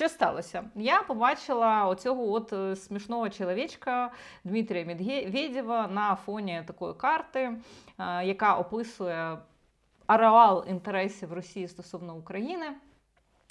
Що сталося? Я побачила оцього от е, смішного чоловічка Дмитрія Медведєва на фоні такої карти, е, яка описує ареал інтересів Росії стосовно України.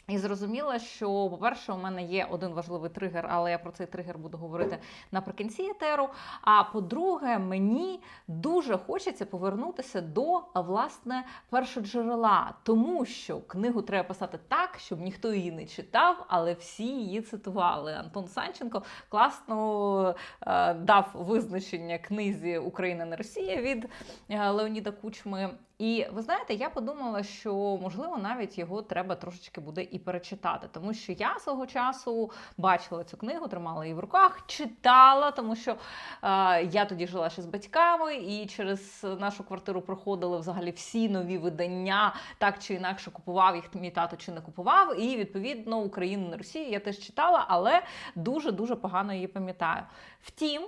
І зрозуміла, що, по-перше, у мене є один важливий тригер, але я про цей тригер буду говорити наприкінці етеру. А по-друге, мені дуже хочеться повернутися до власне першоджерела, тому що книгу треба писати так, щоб ніхто її не читав, але всі її цитували. Антон Санченко класно е, дав визначення книзі Україна не Росія від е, Леоніда Кучми. І ви знаєте, я подумала, що можливо навіть його треба трошечки буде і перечитати, тому що я свого часу бачила цю книгу, тримала її в руках, читала, тому що е, я тоді жила ще з батьками, і через нашу квартиру проходили взагалі всі нові видання, так чи інакше купував їх мій тато чи не купував. І відповідно Україну на Росію я теж читала, але дуже дуже погано її пам'ятаю. Втім.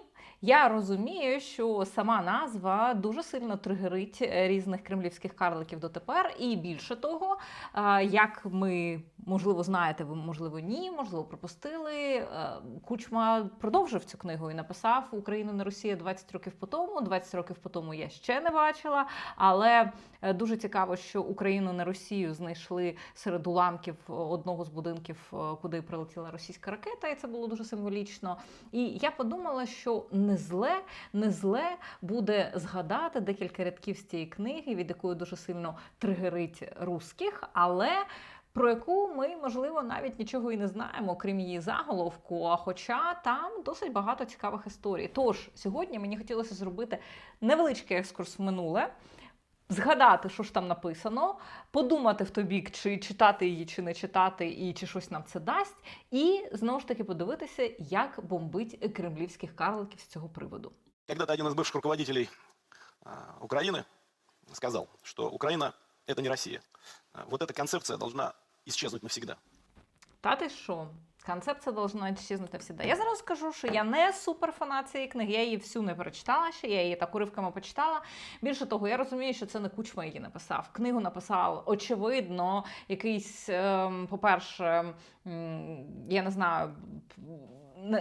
Я розумію, що сама назва дуже сильно тригерить е, різних кремлівських карликів дотепер. І більше того, е, як ми можливо знаєте, ви можливо ні, можливо, пропустили. е, Кучма продовжив цю книгу і написав Україну не Росія 20 років по тому. 20 років по тому я ще не бачила. Але дуже цікаво, що Україну не Росію знайшли серед уламків одного з будинків, куди прилетіла російська ракета, і це було дуже символічно. І я подумала, що не зле, не зле буде згадати декілька рядків з цієї книги, від якої дуже сильно тригерить русських, але. Про яку ми, можливо, навіть нічого і не знаємо, крім її заголовку. А хоча там досить багато цікавих історій. Тож сьогодні мені хотілося зробити невеличкий екскурс в минуле, згадати, що ж там написано, подумати в той бік, чи читати її, чи не читати, і чи щось нам це дасть, і знову ж таки подивитися, як бомбить кремлівських карликів з цього приводу. Когда-то один из бывших руководителей а, Украины сказал, что Украина – это не Россия. А, Вот эта концепция должна исчезнуть навсегда. Та ти що? Концепція должна исчезнути навсегда. Я зараз скажу, що я не суперфанат цієї книги. Я її всю не прочитала ще, я її так уривками почитала. Більше того, я розумію, що це не кучма її написав. Книгу написав, очевидно, якийсь, ем, по-перше, я не знаю.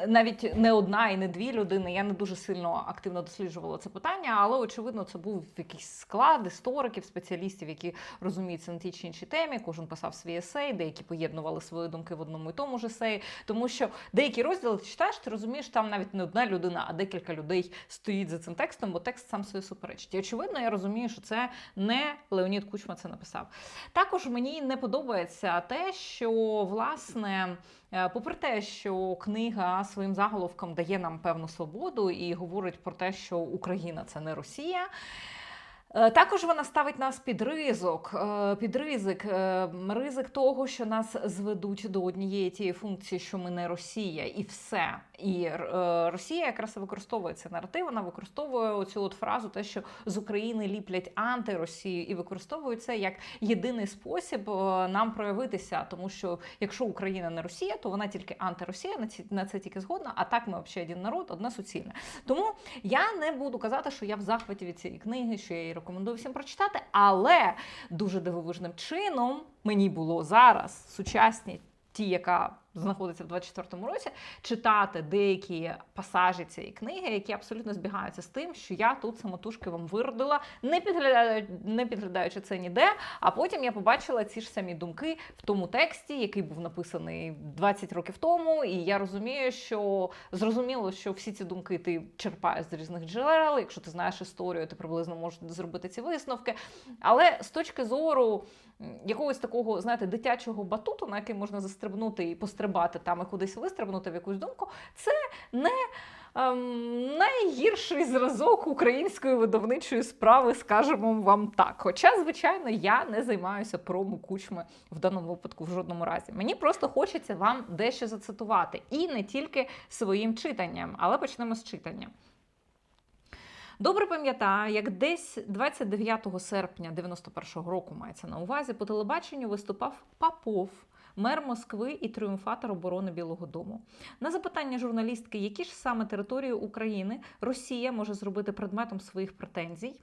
Навіть не одна і не дві людини. Я не дуже сильно активно досліджувала це питання, але очевидно, це був якийсь склад істориків, спеціалістів, які розуміються на тій чи іншій темі. Кожен писав свій есей, деякі поєднували свої думки в одному і тому ж есеї. Тому що деякі розділи ти читаєш, ти розумієш, там навіть не одна людина, а декілька людей стоїть за цим текстом, бо текст сам собі суперечить. І очевидно, я розумію, що це не Леонід Кучма це написав. Також мені не подобається те, що власне. Е, Попри те, що книга своїм заголовком дає нам певну свободу і говорить про те, що Україна це не Росія. Е, Також вона ставить нас під ризик, е, під ризик, е, ризик того, що нас зведуть до однієї тієї функції, що ми не Росія, і все. І Росія якраз використовує цей наратив, вона використовує оцю от фразу, те, що з України ліплять антиросію, і використовує це як єдиний спосіб нам проявитися. Тому що якщо Україна не Росія, то вона тільки антиросія, на ці- на це тільки згодна. А так ми взагалі один народ, одне суцільне. Тому я не буду казати, що я в захваті від цієї книги, що я її рекомендую всім прочитати, але дуже дивовижним чином мені було зараз сучасні. Ті, яка знаходиться в 24-му році, читати деякі пасажі цієї книги, які абсолютно збігаються з тим, що я тут самотужки вам виродила, не підглядаю, не підглядаючи це ніде. А потім я побачила ці ж самі думки в тому тексті, який був написаний 20 років тому. І я розумію, що зрозуміло, що всі ці думки ти черпаєш з різних джерел. Якщо ти знаєш історію, ти приблизно можеш зробити ці висновки. Але з точки зору якогось такого, знаєте, дитячого батуту, на який можна застрибнути і пострибати там і кудись вистрибнути в якусь думку, це не. Ем, найгірший зразок української видавничої справи, скажемо вам так. Хоча, звичайно, я не займаюся промо кучми в даному випадку в жодному разі. Мені просто хочеться вам дещо зацитувати, і не тільки своїм читанням, але почнемо з читання. Добре пам'ятаю, як десь 29 серпня 91-го року мається на увазі по телебаченню виступав Попов, мер Москви і тріумфатор оборони Білого Дому. На запитання журналістки, які ж саме території України Росія може зробити предметом своїх претензій,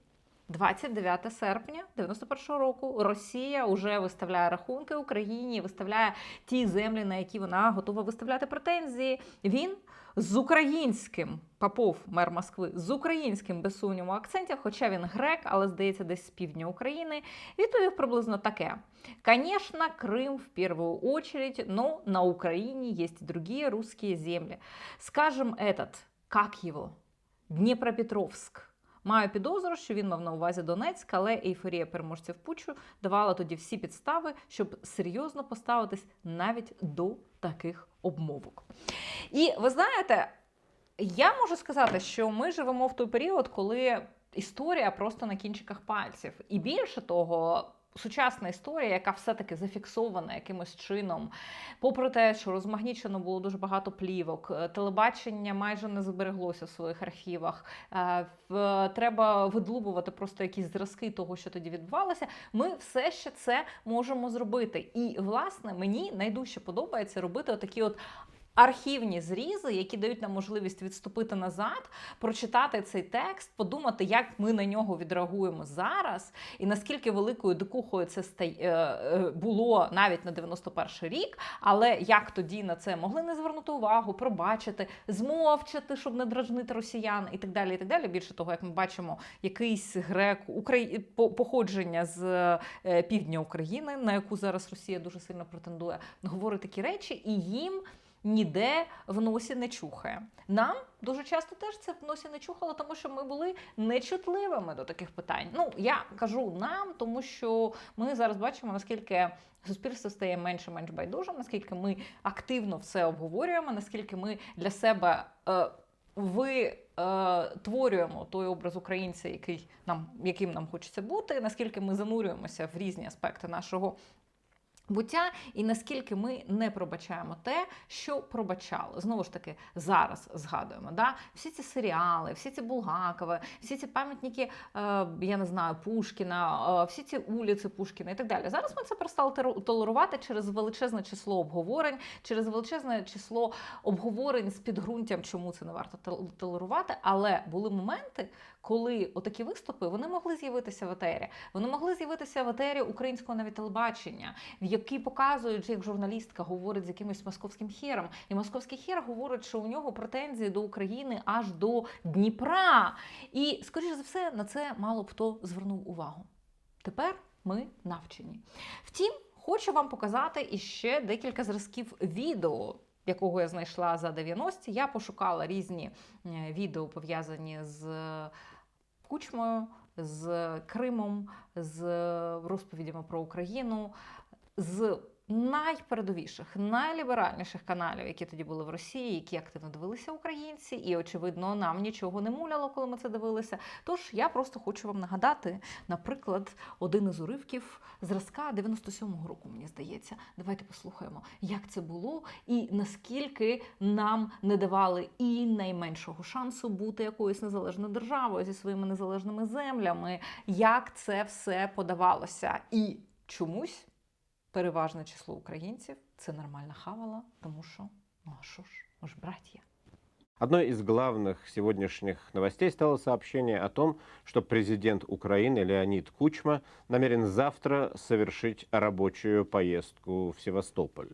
29 серпня 91 року Росія вже виставляє рахунки Україні, виставляє ті землі, на які вона готова виставляти претензії. Він з українським Попов, мер Москви, з українським без сумніву акцентів, хоча він грек, але здається, десь з півдня України, відповів приблизно таке: Конечно, Крим в першу очередь, но на Україні є і другі русські землі. Скажем, этот, як його, Дніпропетровськ. Маю підозру, що він мав на увазі Донецьк, але ейфорія переможців Пучу давала тоді всі підстави, щоб серйозно поставитись навіть до таких обмовок. І ви знаєте, я можу сказати, що ми живемо в той період, коли історія просто на кінчиках пальців. І більше того, сучасна історія, яка все-таки зафіксована якимось чином, попри те, що розмагнічено було дуже багато плівок, е, телебачення майже не збереглося в своїх архівах. е, Треба видлубувати просто якісь зразки того, що тоді відбувалося. Ми все ще це можемо зробити. І, власне, мені найдужче подобається робити отакі от. Архівні зрізи, які дають нам можливість відступити назад, прочитати цей текст, подумати, як ми на нього відреагуємо зараз, і наскільки великою дикухою це е, е, було навіть на 91 рік, але як тоді на це могли не звернути увагу, пробачити, змовчати, щоб не дражнити росіян, і так далі. І так далі. Більше того, як ми бачимо, якийсь грек Украї... по- походження з е, півдня України, на яку зараз Росія дуже сильно претендує, говорить такі речі, і їм. Ніде в носі не чухає. Нам дуже часто теж це в носі не чухало, тому що ми були нечутливими до таких питань. Ну я кажу нам, тому що ми зараз бачимо, наскільки суспільство стає менше менш байдужим, наскільки ми активно все обговорюємо, наскільки ми для себе е, ви. е, Творюємо той образ українця, який нам яким нам хочеться бути, наскільки ми занурюємося в різні аспекти нашого буття, і наскільки ми не пробачаємо те, що пробачали. Знову ж таки, зараз згадуємо. Да? Всі ці серіали, всі ці Булгакови, всі ці пам'ятники, е, я не знаю, Пушкіна, е, всі ці вулиці Пушкіна і так далі. Зараз ми це перестали толерувати через величезне число обговорень, через величезне число обговорень з підґрунтям, чому це не варто тол- толерувати. Але були моменти, коли отакі виступи вони могли з'явитися в етері. Вони могли з'явитися в етері українського навіть телебачення, в які показують, як журналістка говорить з якимось московським хером. І московський хер говорить, що у нього претензії до України аж до Дніпра. І, скоріш за все, на це мало б хто звернув увагу. Тепер ми навчені. Втім, хочу вам показати іще декілька зразків відео. Якого я знайшла за 90 Я пошукала різні е, відео пов'язані з Кучмою, з Кримом, з розповідями про Україну, з найпередовіших, найліберальніших каналів, які тоді були в Росії, які активно дивилися українці, і очевидно, нам нічого не муляло, коли ми це дивилися. Тож я просто хочу вам нагадати, наприклад, один із уривків зразка 97-го року, мені здається. Давайте послухаємо, як це було, і наскільки нам не давали і найменшого шансу бути якоюсь незалежною державою зі своїми незалежними землями, як це все подавалося. І чомусь переважне число українців це нормальна хавала, тому що ну а що ж, ми ж браття. Одной из главных сегодняшних новостей стало сообщение о том, что президент Украины Леонид Кучма намерен завтра совершить рабочую поездку в Севастополь.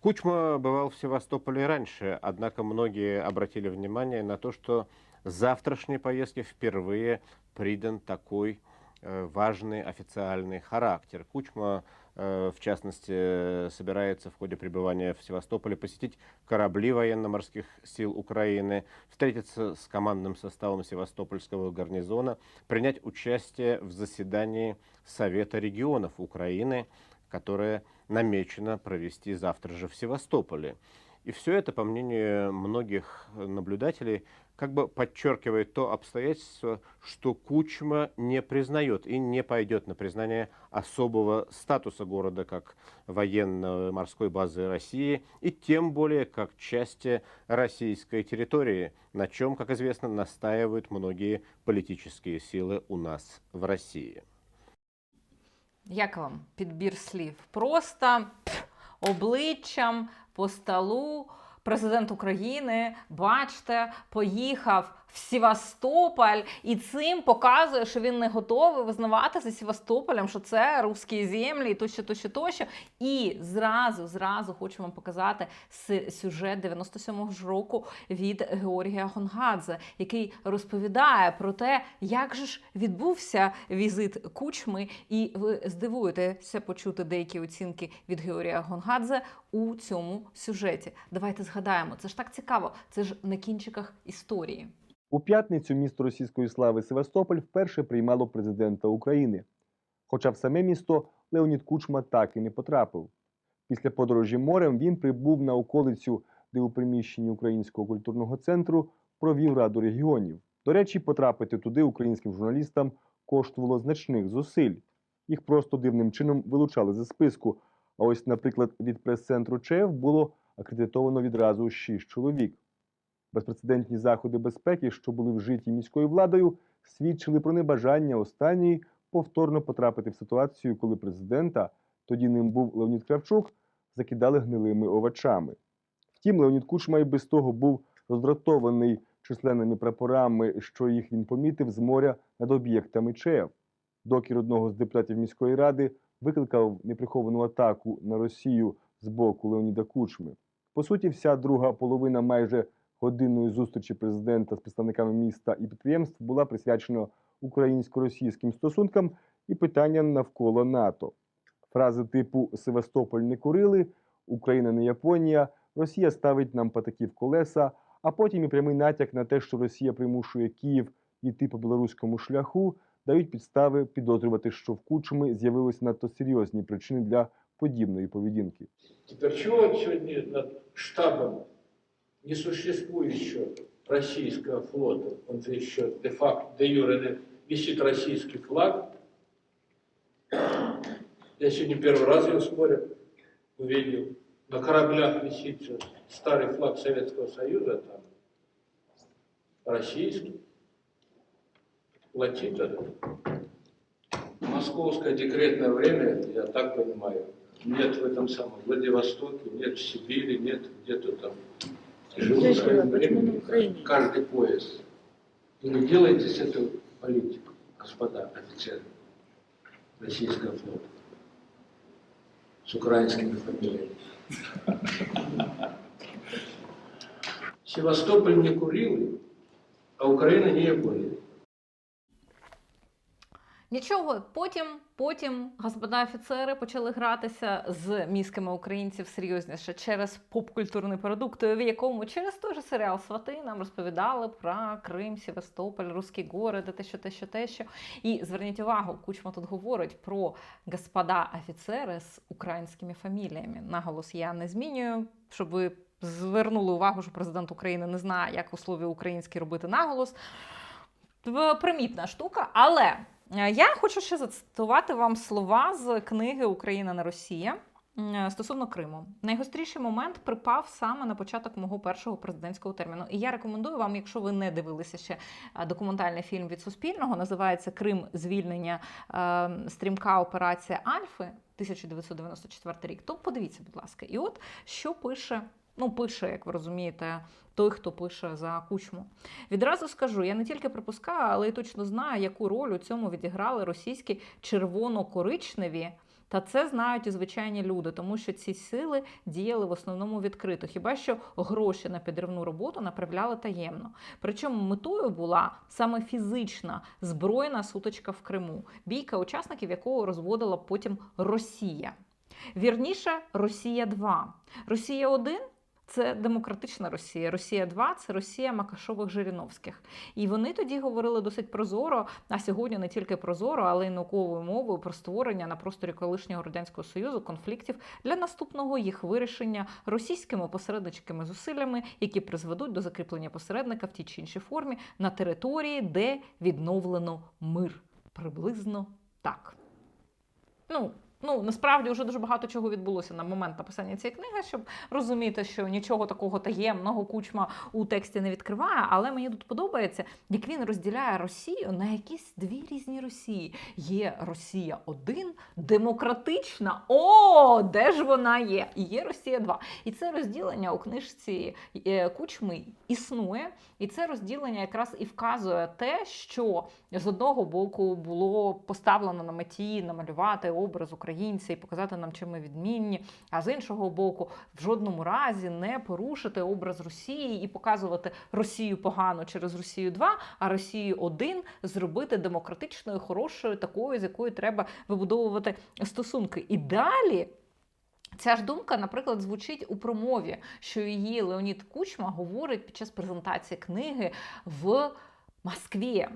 Кучма бывал в Севастополе и раньше, однако многие обратили внимание на то, что завтрашней поездке впервые придан такой э, важный официальный характер. Кучма, э, в частности, собирается в ходе пребывания в Севастополе посетить корабли военно-морских сил Украины, встретиться с командным составом Севастопольского гарнизона, принять участие в заседании Совета регионов Украины, которое намечено провести завтра же в Севастополе. И все это, по мнению многих наблюдателей, как бы подчеркивает то обстоятельство, что Кучма не признает и не пойдет на признание особого статуса города как военно-морской базы России и тем более как части российской территории, на чем, как известно, настаивают многие политические силы у нас в России. Як вам підбір слів? Просто пф, обличчям по столу. Президент України, бачте, поїхав в Севастополь і цим показує, що він не готовий визнавати за Севастополем, що це русські землі, тощо, тощо, тощо. І зразу, зразу хочу вам показати сюжет 97-го ж року від Георгія Гонгадзе, який розповідає про те, як же ж відбувся візит Кучми, і ви здивуєтеся почути деякі оцінки від Георгія Гонгадзе у цьому сюжеті. Давайте згадаємо, це ж так цікаво, це ж на кінчиках історії. У п'ятницю місто російської слави Севастополь вперше приймало президента України. Хоча в саме місто Леонід Кучма так і не потрапив. Після подорожі морем він прибув на околицю, де у приміщенні Українського культурного центру провів Раду регіонів. До речі, потрапити туди українським журналістам коштувало значних зусиль. Їх просто дивним чином вилучали зі списку. А ось, наприклад, від прес-центру ЧЕФ було акредитовано відразу шість чоловік. Безпрецедентні заходи безпеки, що були вжиті міською владою, свідчили про небажання останньої повторно потрапити в ситуацію, коли президента, тоді ним був Леонід Кравчук, закидали гнилими овочами. Втім, Леонід Кучма і без того був роздратований численними прапорами, що їх він помітив з моря над об'єктами ЧЕВ. Докір одного з депутатів міської ради викликав неприховану атаку на Росію з боку Леоніда Кучми. По суті, вся друга половина майже годинної зустрічі президента з представниками міста і підприємств була присвячена українсько-російським стосункам і питанням навколо НАТО. Фрази типу Севастополь не курили, Україна не Японія, Росія ставить нам патаки в колеса, а потім і прямий натяк на те, що Росія примушує Київ йти по білоруському шляху, дають підстави підозрювати, що в Кучми з'явилися надто серйозні причини для подібної поведінки. Теперь чего сегодня над штабом несуществующего российского флота, он еще де-факто, де-юре де- висит российский флаг. Я сегодня первый раз его спорю увидел. На кораблях висит старый флаг Советского Союза, там российский. Латит это. Московское декретное время, я так понимаю, нет в этом самом Владивостоке, нет в Сибири, нет где-то там. На Украине? Каждый поезд. И не делайте с этого политику, господа офицеры российского флота с украинскими фамилиями. Севастополь не курил, а Украина не Япония. Нічого, потім, потім господа офіцери почали гратися з мізками українців серйозніше через поп-культурний продукт, в якому через той же серіал Свати нам розповідали про Крим, Севастополь, Руські гори, те, що те, що те, що. І зверніть увагу, Кучма тут говорить про господа офіцери з українськими фаміліями. Наголос я не змінюю, щоб ви звернули увагу, що президент України не знає, як у слові українській робити наголос. Т- Примітна штука, але е, я хочу ще зацитувати вам слова з книги Україна не Росія. Стосовно Криму, найгостріший момент припав саме на початок мого першого президентського терміну. І я рекомендую вам, якщо ви не дивилися ще е, документальний фільм від Суспільного, називається Крим звільнення е, стрімка операція Альфи 1994 рік. То подивіться, будь ласка, і от що пише. Ну, пише, як ви розумієте, той, хто пише за кучму. Відразу скажу, я не тільки припускаю, але й точно знаю, яку роль у цьому відіграли російські червоно-коричневі. Та це знають і звичайні люди, тому що ці сили діяли в основному відкрито. Хіба що гроші на підривну роботу направляли таємно. Причому метою була саме фізична збройна сутичка в Криму, бійка учасників якого розводила потім Росія. Вірніше, Росія 2 Росія 1 це демократична Росія. Росія 2 це Росія Макашових Жириновських. І вони тоді говорили досить прозоро, а сьогодні не тільки прозоро, але й науковою мовою про створення на просторі колишнього радянського союзу конфліктів для наступного їх вирішення російськими посередничкими зусиллями, які призведуть до закріплення посередника в тій чи іншій формі на території, де відновлено мир. Приблизно так. Ну, Ну, насправді вже дуже багато чого відбулося на момент написання цієї книги, щоб розуміти, що нічого такого таємного кучма у тексті не відкриває. Але мені тут подобається, як він розділяє Росію на якісь дві різні Росії. Є Росія 1 демократична. О, де ж вона є? І є Росія 2. І це розділення у книжці е, кучми існує. І це розділення якраз і вказує те, що з одного боку було поставлено на меті намалювати образ українця і показати нам, чим ми відмінні. А з іншого боку, в жодному разі не порушити образ Росії і показувати Росію погано через Росію 2, а Росію 1 зробити демократичною, хорошою, такою, з якою треба вибудовувати стосунки. І далі. Ця ж думка, наприклад, звучить у промові, що її Леонід Кучма говорить під час презентації книги в Москві.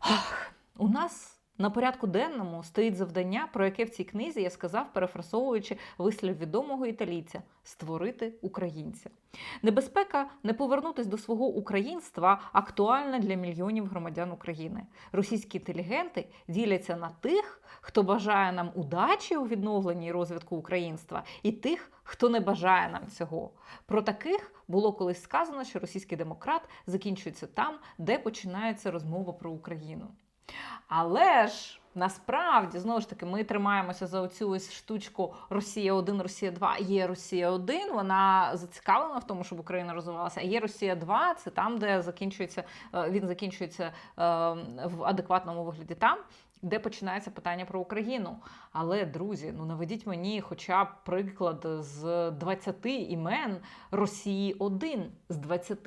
Ах, у нас на порядку денному стоїть завдання, про яке в цій книзі я сказав, перефрасовуючи вислів відомого італійця створити українця. Небезпека не повернутись до свого українства актуальна для мільйонів громадян України. Російські інтелігенти діляться на тих, хто бажає нам удачі у відновленні і розвитку українства, і тих, хто не бажає нам цього. Про таких було колись сказано, що російський демократ закінчується там, де починається розмова про Україну. Але ж насправді знову ж таки ми тримаємося за оцю ось штучку Росія 1, Росія 2. Є Росія 1, вона зацікавлена в тому, щоб Україна розвивалася. А є Росія 2, це там, де закінчується е, він закінчується е, в адекватному вигляді там. Де починається питання про Україну. Але, друзі, ну наведіть мені хоча б приклад з 20 імен Росії 1 з 20.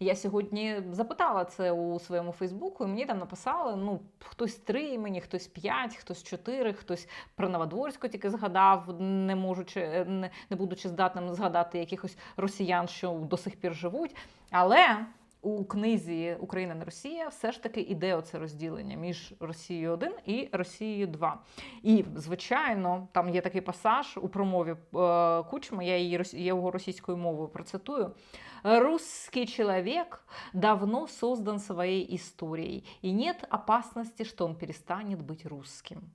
Я сьогодні запитала це у своєму Фейсбуку, і мені там написали: ну, хтось три імені, хтось п'ять, хтось чотири, хтось про Новодворську тільки згадав, не можучи, не, не будучи здатним згадати якихось росіян, що до сих пір живуть. Але у книзі Україна не Росія все ж таки іде оце розділення між Росією 1 і Росією 2. І, звичайно, там є такий пасаж у промові е, Кучма, я, її, його російською мовою процитую. «Русский человек давно создан своей историей, и нет опасности, что он перестанет быть русским.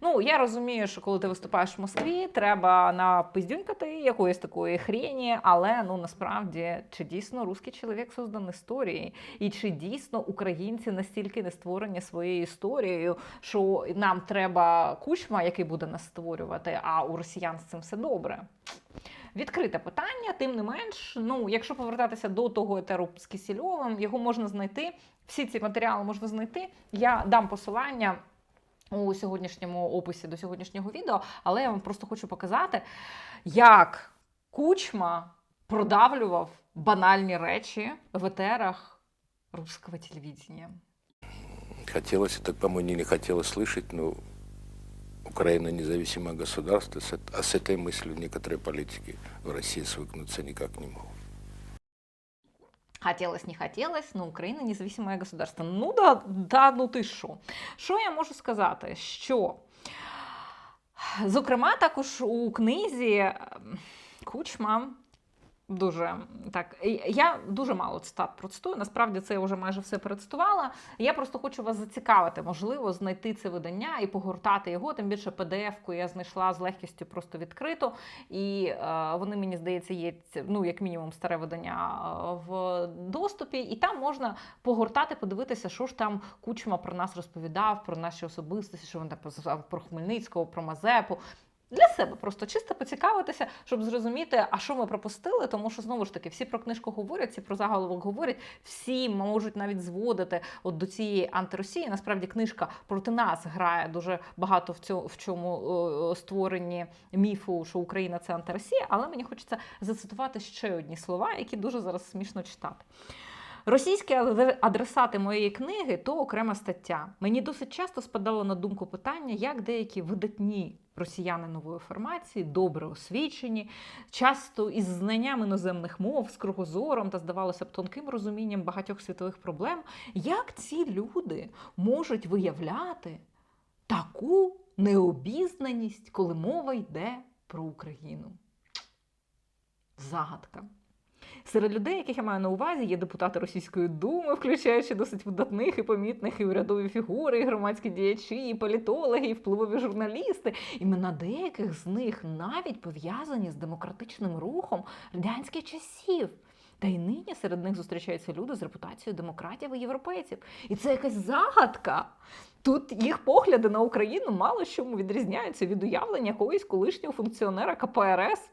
Ну, я розумію, що коли ти виступаєш в Москві, треба напиздюнькати якоїсь такої хрені, але ну насправді чи дійсно русський чоловік создан історією, і чи дійсно українці настільки не створені своєю історією, що нам треба кучма, який буде нас створювати, а у росіян з цим все добре. Відкрите питання, тим не менш, ну якщо повертатися до того етеру з Кисельовим, його можна знайти. Всі ці матеріали можна знайти. Я дам посилання у сьогоднішньому описі до сьогоднішнього відео, але я вам просто хочу показати, як кучма продавлював банальні речі в етерах русского телевидения. Хотелось, это, по-моему, не хотелось слышать, но Украина независимое государство, с эт- а с этой мыслью некоторые политики в России свыкнуться никак не могут. Хотелось, не хотелось, но Україна независимое государство. Ну да, да, ну ти що? Що я можу сказати? Що, зокрема, також у книзі Кучма дуже так. Я дуже мало цитат процитую. Насправді це я вже майже все процитувала. Я просто хочу вас зацікавити, можливо, знайти це видання і погортати його. Тим більше PDF-ку я знайшла з легкістю просто відкрито. І е, вони, мені здається, є ну, як мінімум старе видання е, в доступі, і там можна погортати, подивитися, що ж там кучма про нас розповідав, про наші особистості, що він там про Хмельницького, про Мазепу. Для себе просто чисто поцікавитися, щоб зрозуміти, а що ми пропустили, тому що знову ж таки всі про книжку говорять, всі про заголовок говорять, всі можуть навіть зводити от до цієї антиросії. Насправді книжка проти нас грає дуже багато в цьому в чому створенні міфу, що Україна це антиросія. Але мені хочеться зацитувати ще одні слова, які дуже зараз смішно читати. Російські адресати моєї книги то окрема стаття. Мені досить часто спадало на думку питання, як деякі видатні росіяни нової формації, добре освічені, часто із знанням іноземних мов, з кругозором та, здавалося б, тонким розумінням багатьох світових проблем, як ці люди можуть виявляти таку необізнаність, коли мова йде про Україну? Загадка. Серед людей, яких я маю на увазі, є депутати Російської думи, включаючи досить видатних і помітних і урядові фігури, і громадські діячі, і політологи, і впливові журналісти. Імена деяких з них навіть пов'язані з демократичним рухом радянських часів. Та й нині серед них зустрічаються люди з репутацією демократів і європейців. І це якась загадка. Тут їх погляди на Україну мало чому відрізняються від уявлення якогось колишнього функціонера КПРС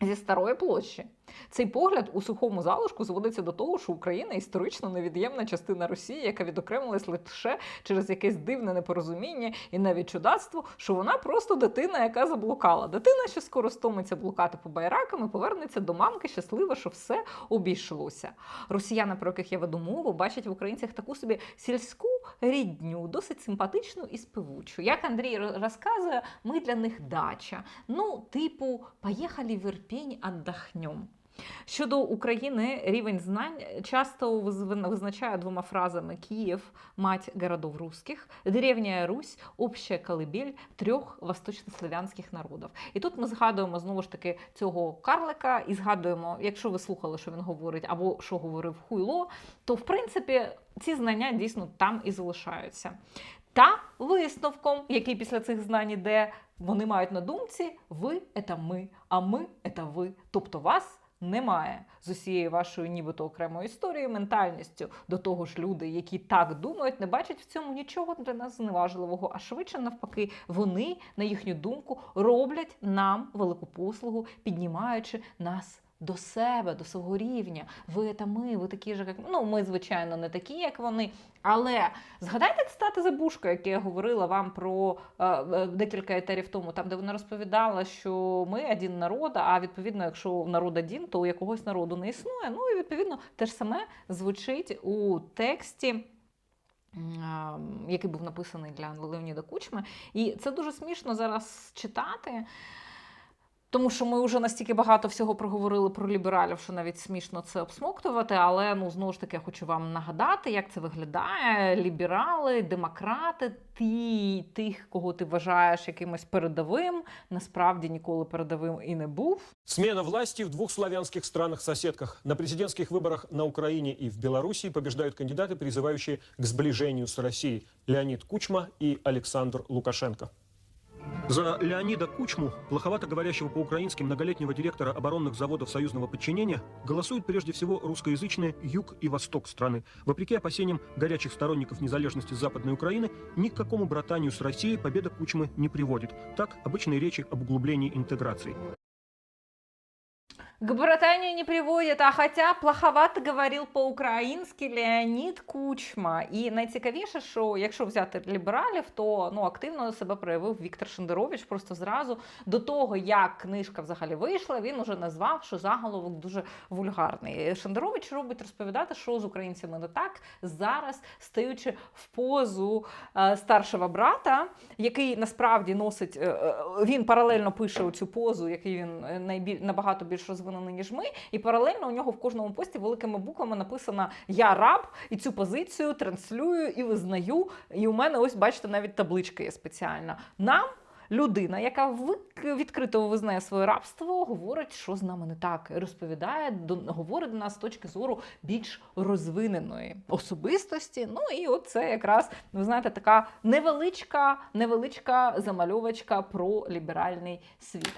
зі старої площі. Цей погляд у сухому залишку зводиться до того, що Україна історично невід'ємна частина Росії, яка відокремилась лише через якесь дивне непорозуміння і навіть чудацтво, що вона просто дитина, яка заблукала. Дитина, що скоро стомиться блукати по байракам і повернеться до мамки щаслива, що все обійшлося. Росіяни, про яких я веду мову, бачать в українцях таку собі сільську рідню, досить симпатичну і співучу. Як Андрій розказує, ми для них дача. Ну, типу, поїхали в Ірпінь, отдохнем. Щодо України, рівень знань часто виз- визначає двома фразами: Київ, мать городов русских, Древня Русь, общая колыбель трьох восточнослов'янських народів. І тут ми згадуємо знову ж таки цього карлика і згадуємо, якщо ви слухали, що він говорить, або що говорив хуйло, то в принципі ці знання дійсно там і залишаються. Та висновком, який після цих знань іде, вони мають на думці: ви це ми, а ми це ви. Тобто вас немає з усією вашою нібито окремою історією, ментальністю. До того ж, люди, які так думають, не бачать в цьому нічого для нас зневажливого, а швидше навпаки, вони, на їхню думку, роблять нам велику послугу, піднімаючи нас. До себе, до свого рівня. Ви та ми, ви такі ж, як ну ми, звичайно, не такі, як вони. Але згадайте цитати Забушка, яке я говорила вам про е, е, декілька етерів тому, там де вона розповідала, що ми один народ, а відповідно, якщо народ один, то якогось народу не існує. Ну і відповідно те ж саме звучить у тексті. Який був написаний для Леоніда Кучми, і це дуже смішно зараз читати. Тому що ми вже настільки багато всього проговорили про лібералів, що навіть смішно це обсмоктувати. Але ну знову ж таки я хочу вам нагадати, як це виглядає. Ліберали, демократи, ті, тих, кого ти вважаєш якимось передовим, насправді ніколи передовим і не був. Смена власти в двух славянских странах-соседках. На президентских выборах на Украине и в Белоруссии побеждают кандидаты, призывающие к сближению с Россией. Леонид Кучма и Александр Лукашенко. За Леонида Кучму, плоховато говорящего по-украински многолетнего директора оборонных заводов союзного подчинения, голосуют прежде всего русскоязычные юг и восток страны. Вопреки опасениям горячих сторонников незалежности Западной Украины, ни к какому братанию с Россией победа Кучмы не приводит. Так, обычные речи об углублении интеграции. К братанию не приводит, а хотя плоховато говорив по-українськи Леонід Кучма. І найцікавіше, що якщо взяти лібералів, то ну активно себе проявив Віктор Шендерович. Просто зразу до того, як книжка взагалі вийшла, він уже назвав, що заголовок дуже вульгарний. Шендерович робить розповідати, що з українцями не так зараз, стаючи в позу е, старшого брата, який насправді носить е, е, він паралельно пише цю позу, який він найбіль набагато більш розвинений, ніж ми, і паралельно у нього в кожному пості великими буквами написано Я раб, і цю позицію транслюю і визнаю. І у мене ось бачите, навіть табличка є спеціальна. Нам. Людина, яка відкрито визнає своє рабство, говорить, що з нами не так, розповідає, до, говорить до нас з точки зору більш розвиненої особистості. Ну і от це якраз, ви знаєте, така невеличка, невеличка замальовочка про ліберальний світ.